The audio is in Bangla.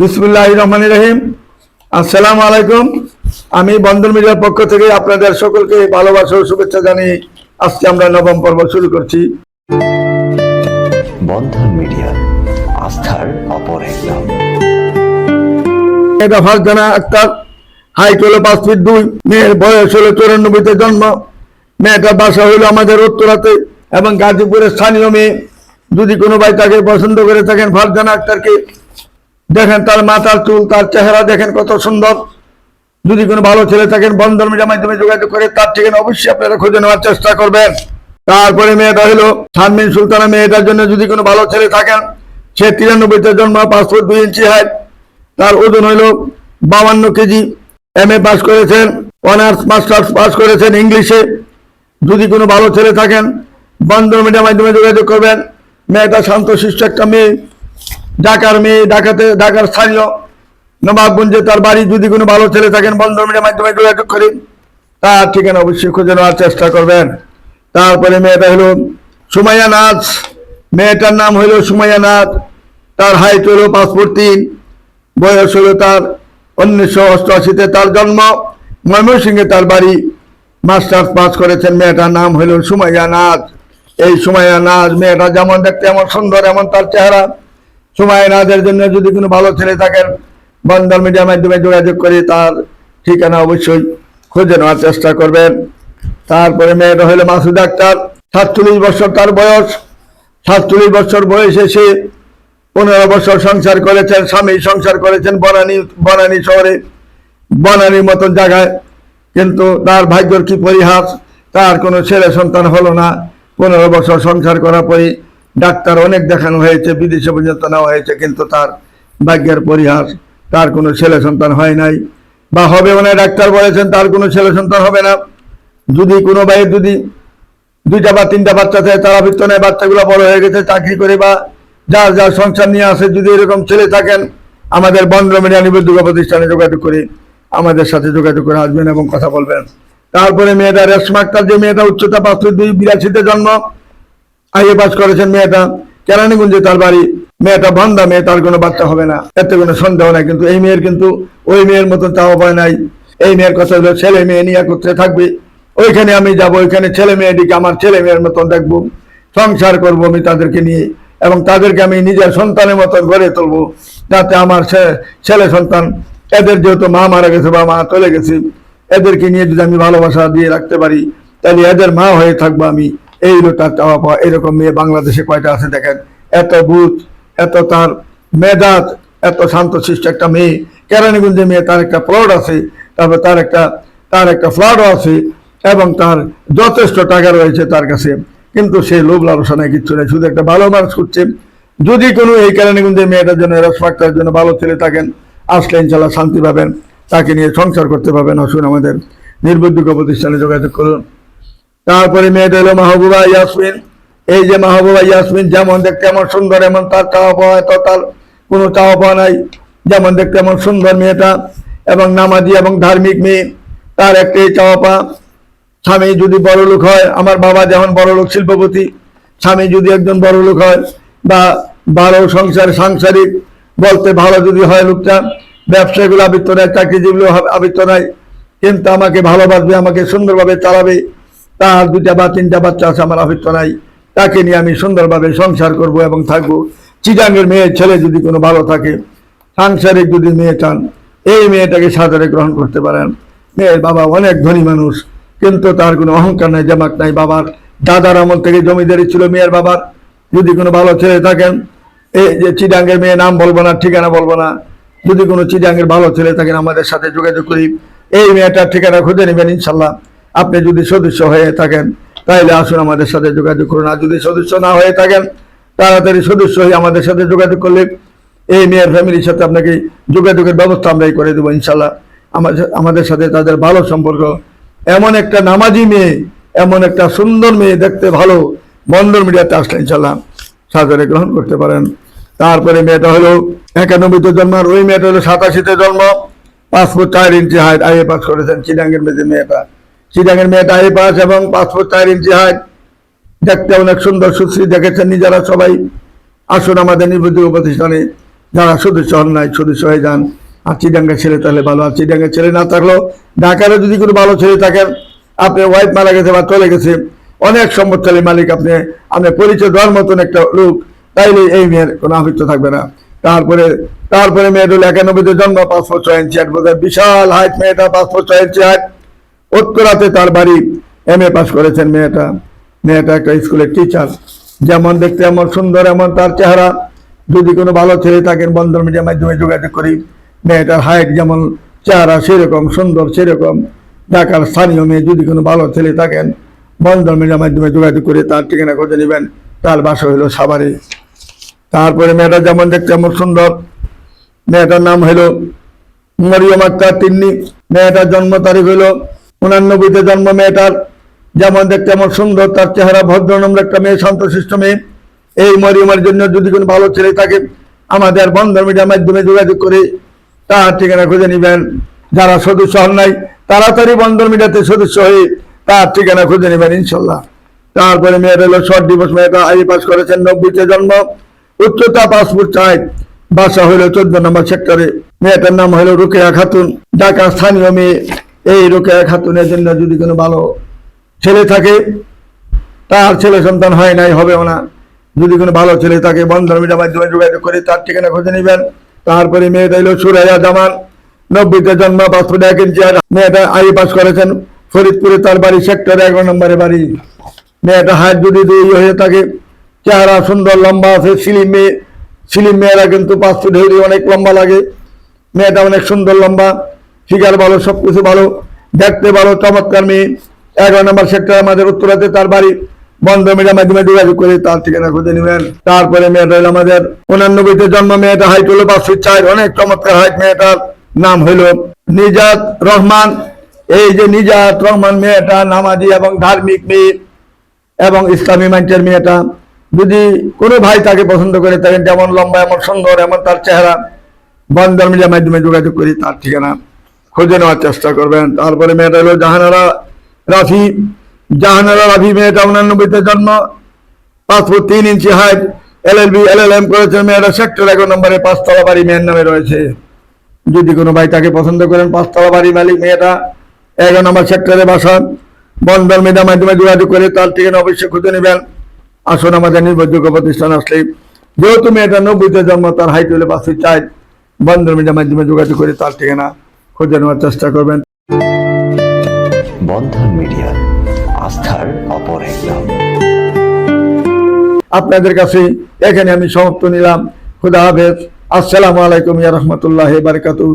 বিসমুল্লাহ রহমান রহিম। আসসালামু আলাইকুম। আমি বন্ধন মিডিয়ার পক্ষ থেকে আপনাদের সকলকে ভালোবাসা ও শুভেচ্ছা জানিয়ে আজকে আমরা নবম পর্ব শুরু করছি। বন্ধন মিডিয়া আস্থার অপর এক নাম। ফারজানা আক্তার হাইট হলো পাঁচ ফিট দুই মেয়ের বয়স হলো চৌরানব্বইতে জন্ম। মেয়েটার বাসা হলো আমাদের উত্তরাতে এবং গাজীপুরের স্থানীয় মেয়ে। যদি কোনো ভাই তাকে পছন্দ করে থাকেন ফারজানা আক্তারকে দেখেন তার মাথার চুল, তার চেহারা দেখেন কত সুন্দর। যদি কোনো ভালো ছেলে থাকেন, বন্ধন মাধ্যমে যোগাযোগ করে তার ঠিকানা অবশ্যই আপনারা খুঁজে নেওয়ার চেষ্টা করবেন। তারপরে মেয়েটা হলো শারমিন সুলতানা। মেয়েটার জন্য যদি কোনো ভালো ছেলে থাকেন, সে তিরানব্বইতে জন্ম পাসপোর্ট দুই ইঞ্চি হাইট তার ওজন হইল বাউান্ন কেজি। এম এ পাস করেছেন অনার্স মাস্টার্স পাস করেছেন ইংলিশে যদি কোনো ভালো ছেলে থাকেন, বন্ধন মিডিয়ার মাধ্যমে যোগাযোগ করবেন। মেয়েটা শান্ত শিষ্ট একটা মেয়ে। ঢাকার মেয়ে ঢাকাতে, ঢাকার স্থানীয় নবাবগঞ্জে তার বাড়ি যদি কোনো ভালো ছেলে থাকেন বন্ধন মিডিয়ার মাধ্যমে যোগাযোগ করেন। তার ঠিকানা অবশ্যই খুঁজে নেওয়ার চেষ্টা করবেন। তারপরে মেয়েটা হলো সুমাইয়া নাথ মেয়েটার নাম হলো সুমাইয়া নাথ তার হাইট হলো পাসপোর্ট তিন, বয়স হলো তার উনিশশো অষ্টআশিতে তার জন্ম। ময়মনসিংহে তার বাড়ি মাস্টার্স পাস করেছেন। মেয়েটার নাম হলো সুমাইয়া নাথ এই সুমাইয়া নাথ মেয়েটা যেমন দেখতে এমন সুন্দর, এমন তার চেহারা। সুমাইয়া নাথের জন্য যদি কোনো ভালো ছেলে থাকেন বন্ধন মিডিয়ার মাধ্যমে যোগাযোগ করে তার ঠিকানা অবশ্যই খুঁজে নেওয়ার চেষ্টা করবেন। তারপরে মেয়েটা হলো মাসুদ আক্তার, সাতচল্লিশ বছর তার বয়স। সাতচল্লিশ বছর বয়সে সে পনেরো বছর সংসার করেছেন, স্বামী সংসার করেছেন বনানী বনানী শহরে, বনানীর মতন জায়গায়। কিন্তু তার ভাগ্যর কি পরিহাস, তার কোনো ছেলে সন্তান হলো না। পনেরো বছর সংসার করার পরে ডাক্তার অনেক দেখানো হয়েছে, বিদেশে পর্যন্ত নেওয়া হয়েছে, কিন্তু তার ভাগ্যের পরিহাস তার কোনো ছেলে সন্তান হয় নাই। বা হবে মানে ডাক্তার বলেছেন তার কোনো ছেলে সন্তান হবে না। যদি কোনো ভাইয়ের যদি দুইটা বা তিনটা বাচ্চা থাকে, তারা বিত্তনায় বাচ্চাগুলো বড় হয়ে গেছে, চাকরি করে বা যার যার সংসার নিয়ে আসে যদি এরকম ছেলে থাকেন, আমাদের বন্ধ মিডিয়া নিবেদিত প্রতিষ্ঠানে যোগাযোগ করে আমাদের সাথে যোগাযোগ করে আসবেন এবং কথা বলবেন। তারপরে মেয়েটা রেশমা আক্তার, যে মেয়েটা উচ্চতা পাঁচ দুই, বিরাশিতে জন্ম আইএ পাস করেছেন মেয়েটা। কেরানীগঞ্জে তার বাড়ি। মেয়েটা বন্ধা মেয়ে, তার কোনো বাচ্চা হবে না। এতে কোনো সন্দেহ নাই, কিন্তু এই মেয়ের কিন্তু ওই মেয়ের মতন চাওয়া পায় নাই। এই মেয়ের কথা হলো, ছেলে মেয়ে নিয়ে করতে থাকবে। ওইখানে আমি যাব, ওইখানে ছেলে মেয়েটিকে আমার ছেলে মেয়ের মতন দেখব। সংসার করব আমি তাদেরকে নিয়ে, এবং তাদেরকে আমি নিজের সন্তানের মতন গড়ে তুলবো, যাতে আমার ছেলে সন্তান, এদের যেহেতু মা মারা গেছে বা মা চলে গেছে, এদেরকে নিয়ে যদি আমি ভালোবাসা দিয়ে রাখতে পারি, তাহলে এদের মা হয়ে থাকব আমি। এই তার চাওয়া পাওয়া, এরকম মেয়ে বাংলাদেশে কয়টা আছে দেখেন? এত বুথ এত তার মেধাত এত শান্ত শিষ্ট একটা মেয়ে। কেরানীগঞ্জে মেয়ে, তার একটা প্লট আছে, তারপর তার একটা তার একটা ফ্ল্যাটও আছে, এবং তার যথেষ্ট টাকা রয়েছে তার কাছে। কিন্তু সে লোভ লালসানায় কিচ্ছু নেই, শুধু একটা ভালো মানুষ করছে যদি কোনো এই কেরানীগঞ্জে মেয়েটার জন্য রেসপাক্টার জন্য ভালো ছেলে থাকেন, আসলে ইনশাল্লাহ শান্তি পাবেন, তাকে নিয়ে সংসার করতে পারবেন। আসুন আমাদের নির্বুদ্ধিক প্রতিষ্ঠানে যোগাযোগ করুন। তারপরে মেয়েটা হলো মাহবুবা ইয়াসমিন। এই যে মাহবুবা ইয়াসমিন যেমন দেখতে এমন সুন্দর, এমন তার চাওয়া পাওয়া এত তার কোনো চাওয়া পাওয়া নাই, যেমন দেখতে এমন সুন্দর মেয়েটা এবং নামাজি এবং ধার্মিক মেয়ে, তার একটাই চাওয়া পাওয়া। স্বামী যদি বড় লোক হয়, আমার বাবা যেমন বড় লোক শিল্পপতি, স্বামী যদি একজন বড় লোক হয় বা ভালো সংসার, সাংসারিক, বলতে ভালো যদি হয় লোকটা, ব্যবসাগুলো আবৃত্ত নেয় চাকরিজীবীগুলো আবৃত্ত নাই, কিন্তু আমাকে ভালোবাসবে, আমাকে সুন্দরভাবে চালাবে তার দুটা বা তিনটা বাচ্চা আছে, আমার আবৃত্ত নাই। তাকে নিয়ে আমি সুন্দরভাবে সংসার করব এবং থাকব। চিটাঙ্গের মেয়ের ছেলে যদি কোনো ভালো থাকে, সাংসারিক যদি মেয়ে চান, এই মেয়েটাকে সাদরে গ্রহণ করতে পারেন। মেয়ের বাবা অনেক ধনী মানুষ, কিন্তু তার কোনো অহংকার নাই জামাক নাই। বাবার দাদার আমল থেকে জমিদারি ছিল মেয়ের বাবার। যদি কোনো ভালো ছেলে থাকেন, এই যে চিডাঙ্গের মেয়ে নাম বলব না, ঠিকানা বলব না, যদি কোনো চিডাঙ্গের ভালো ছেলে থাকেন, আমাদের সাথে যোগাযোগ করি। এই মেয়েটার ঠিকানা খুঁজে নেবেন, ইনশাল্লাহ। আপনি যদি সদস্য হয়ে থাকেন তাহলে আসুন আমাদের সাথে যোগাযোগ করুন। আর যদি সদস্য না হয়ে থাকেন, তাড়াতাড়ি সদস্য হয়ে আমাদের সাথে যোগাযোগ করলে এই মেয়ের ফ্যামিলির সাথে আপনাকে যোগাযোগের ব্যবস্থা আমরাই করে দেবো ইনশাল্লাহ আমাদের আমাদের সাথে তাদের ভালো সম্পর্ক। এমন একটা নামাজি মেয়ে, এমন একটা সুন্দর মেয়ে দেখতে ভালো, বন্দর মিডিয়াতে আসলে ইনশাল্লাহ সাদরে গ্রহণ করতে পারেন। তারপরে মেয়েটা হলো একানব্বইতে জন্ম, আর ওই মেয়েটা হলো সাতাশিতে জন্ম। ফুট চার ইঞ্চি হাইট আইএ পাস করেছেন চিডাঙ্গের মেয়েদের মেয়েটা। চিডাঙ্গের মেয়েটা আইএ পাস এবং ফুট চার ইঞ্চি হাইট। দেখতে অনেক সুন্দর সুশ্রী দেখেছেন নিজেরা সবাই। আসুন আমাদের নির্বুদ্ধ প্রতিষ্ঠানে যারা সদস্য হন নাই, সদস্য হয়ে যান। আর চিডাঙ্গা ছেলে তাহলে ভালো। আর চিডাঙ্গা ছেলে না থাকলেও ঢাকারও যদি কোনো ভালো ছেলে থাকেন, আপনি ওয়াইফ মারা গেছে বা চলে গেছে, অনেক সম্পদশালী মালিক আপনি আপনি পরিচয় দেওয়ার মতন একটা লোক, তাইলে এই মেয়ের কোনো আবৃত্ত থাকবে না। তারপরে তারপরে মেয়ের হলো একানব্বইতে জন্ম পাঁচ ছয় ইঞ্চি হাইট, বোধহয় বিশাল হাইট মেয়েটা পাঁচ ছয় ইঞ্চি হাইট উত্তরাতে তার বাড়ি এম এ পাস করেছেন মেয়েটা। মেয়েটা একটা স্কুলের টিচার যেমন দেখতে এমন সুন্দর, এমন তার চেহারা। যদি কোনো ভালো ছেলে থাকেন বন্ধন মিডিয়ার মাধ্যমে যোগাযোগ করি, মেয়েটার হাইট যেমন চেহারা সেরকম, সুন্দর সেরকম, ঢাকার স্থানীয় মেয়ে যদি কোনো ভালো ছেলে থাকেন, বন্ধন মিডিয়ার মাধ্যমে যোগাযোগ করে তার ঠিকানা খুঁজে নেবেন। তার বাসা হলো সাভারে। তারপরে মেয়েটা যেমন দেখতে এমন সুন্দর, মেয়েটার নাম হলো মরিয়ম আক্তার তিন্নি। মেয়েটার জন্ম তারিখ হলো উনানব্বইতে জন্ম মেয়েটার। যেমন দেখতে এমন সুন্দর, তার চেহারা ভদ্র, নম্র একটা মেয়ে, শান্তশিষ্ট মেয়ে। এই মরিয়মের জন্য যদি কোনো ভালো ছেলে থাকে, আমাদের বন্ধন মিডিয়ার মাধ্যমে যোগাযোগ করে তার ঠিকানা খুঁজে নেবেন। যারা সদস্য হন নাই, তাড়াতাড়ি বন্ধন মিডিয়াতে সদস্য হয়ে তার ঠিকানা খুঁজে নেবেন, ইনশাল্লাহ। তারপরে মেয়েটা হলো শর্ট ডিভোর্স মেয়েটা আই পাস করেছেন, নব্বইতে জন্ম। উচ্চতা পাসপোর্ট চাই বাসা হইল চোদ্দ নম্বর সেক্টরে। মেয়েটার নাম হলো রুকেয়া খাতুন ঢাকা স্থানীয় মেয়ে। এই রুকেয়া খাতুনের জন্য যদি কোনো ভালো ছেলে থাকে, তার ছেলে সন্তান হয় নাই, হবেও না। যদি কোনো ভালো ছেলে থাকে, বন্ধন মিডিয়ার মাধ্যমে যোগাযোগ করে তার ঠিকানা খুঁজে নেবেন। তারপরে মেয়েটা হলো সুরাইয়া জামান। নব্বইতে জন্ম পাসপোর্ট ইঞ্চি আর মেয়েটা আই পাস করেছেন। ফরিদপুরে তার বাড়ি, সেক্টর এগারো নম্বরে বাড়ি। মেয়েটা হাত যদি দুই হয়ে থাকে। চেহারা সুন্দর, লম্বা আছে সিলিম মেয়ে সিলিম মেয়েরা কিন্তু ফুট হইলে অনেক লম্বা লাগে। মেয়েটা অনেক সুন্দর, লম্বা। ফিগার ভালো সব কিছু ভালো, দেখতে ভালো, চমৎকার মেয়ে। এগারো নম্বর সেক্টর আমাদের উত্তরাতে তার বাড়ি। বন্ধ মিডিয়ার মাধ্যমে যোগাযোগ করে তার ঠিকানা খুঁজে নেবেন। তারপরে মেয়েটা হলো আমাদের উনানব্বইতে জন্ম, মেয়েটা হাইট হলো পাঁচ ফিট চার অনেক চমৎকার হাইট মেয়েটার নাম হইল নিজাত রহমান। এই যে নিজাত রহমান মেয়েটা নামাজি এবং ধার্মিক মেয়ে এবং ইসলামী মঞ্চের মেয়েটা। যদি কোনো ভাই তাকে পছন্দ করে থাকেন যেমন লম্বা, এমন সুন্দর, এমন তার চেহারা, বন্ধ মিডিয়ার মাধ্যমে যোগাযোগ করি তার ঠিকানা খুঁজে নেওয়ার চেষ্টা করবেন। তারপরে মেয়েটা হলো জাহানারা রাফি। জাহানারা রাফি মেয়েটা উনানব্বইতে জন্ম, পাঁচ ফুট তিন inch height L L B L L M করেছে মেয়েটা। সেক্টর এগারো নম্বরে পাঁচতলা বাড়ি মেয়ের নামে রয়েছে। যদি কোনো ভাই তাকে পছন্দ করেন, পাঁচতলা বাড়ি মালিক মেয়েটা, এগারো নম্বর সেক্টরে বাসান বন্ধন মিডিয়ার মাধ্যমে যোগাযোগ করে তার ঠিকানা অবশ্যই খুঁজে নেবেন। আসুন আমাদের নির্ভরযোগ্য প্রতিষ্ঠান আসলে। যেহেতু মেয়েটা নব্বইতে জন্ম, তার হাইট হলে ফিট চাই বন্ধন মিডিয়ার মাধ্যমে যোগাযোগ করে তার ঠিকানা খুঁজে নেওয়ার চেষ্টা করবেন। বন্ধন মিডিয়া আস্থার অপর এক নাম। আপনাদের কাছে এখানে আমি সমাপ্ত নিলাম। খুদা হাফেজ। আসসালামু আলাইকুম ইয়া রহমতুল্লাহ বারকাতু